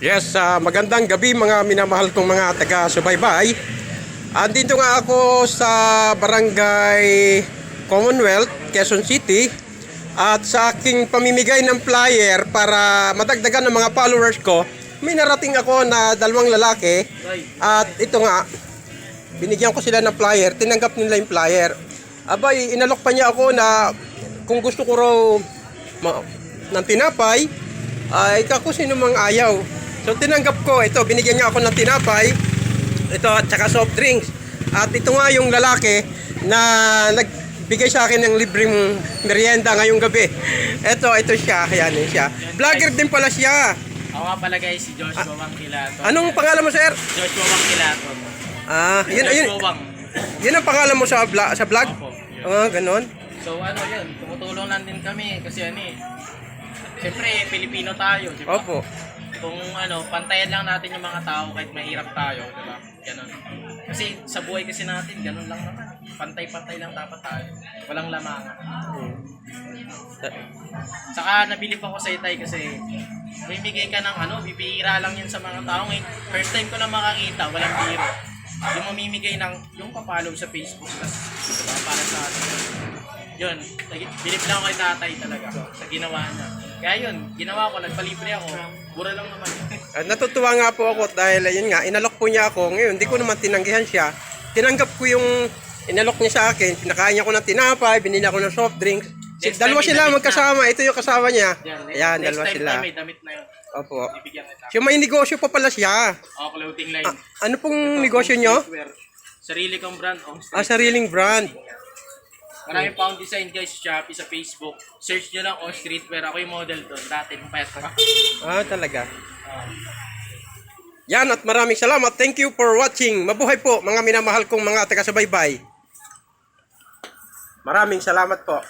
Yes, ah, magandang gabi mga minamahal kong mga taga-subaybay. Andito nga ako sa Barangay Commonwealth, Quezon City. At sa aking pamimigay ng flyer para madagdagan ng mga followers ko, may narating ako na dalawang lalaki. At ito nga, binigyan ko sila ng flyer, tinanggap nila yung flyer. Abay, inalok pa niya ako na kung gusto ko raw ng tinapay, ay kako sino mang ayaw. So tinanggap ko, ito, binigyan niya ako ng tinapay, ito, at saka soft drinks. At ito nga yung lalaki na nagbigay sa akin ng libreng merienda ngayong gabi. Ito, ito siya, ayan eh, siya. Vlogger din pala siya. Ako nga pala guys, si Joshua Wang Kilato. Anong pangalan mo, sir? Joshua Wang Kilato. Ah, yun, yun, yun ang pangalan mo sa, vlog, sa vlog? Opo. yun. Ah, ganon. So ano yun, tumutulong lang din kami kasi ano eh. Siyempre, Pilipino tayo, di ba? Opo. Kung ano, pantayan lang natin yung mga tao kahit mahirap tayo, di ba? Ganun. Kasi sa buhay kasi natin, ganun lang naman. Pantay-pantay lang dapat tayo. Walang lamangan. Saka nabilib ako sa itay kasi bibigay ka ng ano, bibihira lang yan sa mga tao. Ngayon, first time ko na makakita, walang biro. Yung mamimigay ng, yung papalaw sa Facebook, diba, para sa atin. Yun, bilib lang ako kay tatay talaga sa ginawa niya. Kaya yun, ginawa ko, nagpalibre ako. Mura lang naman yun. Ah, natutuwa nga po ako dahil ayun nga, inalok po niya ako. Ngayon, hindi ko naman tinanggihan siya. Tinanggap ko yung inalok niya sa akin. Pinakain niya ako ng tinapay, binili ako ng soft drinks. Si, Next time, dalawa may sila damit magkasama. Ito yung kasama niya. Yan, Ayan, next dalawa time sila. may damit na yun. Opo. Ibigyan kita. Yung may negosyo pa pala siya. O, clothing line. Ah, ano pong negosyo nyo? Streetwear. Sarili kong brand. Oh, Ah, sariling brand. Maraming pound design guys sa Shopee, sa Facebook. Search nyo lang on streetwear. Ako yung model doon. Dati, nung payat pa. Ah, talaga. Ah. Yan at maraming salamat. Thank you for watching. Mabuhay po mga minamahal kong mga taga-subaybay. Maraming salamat po.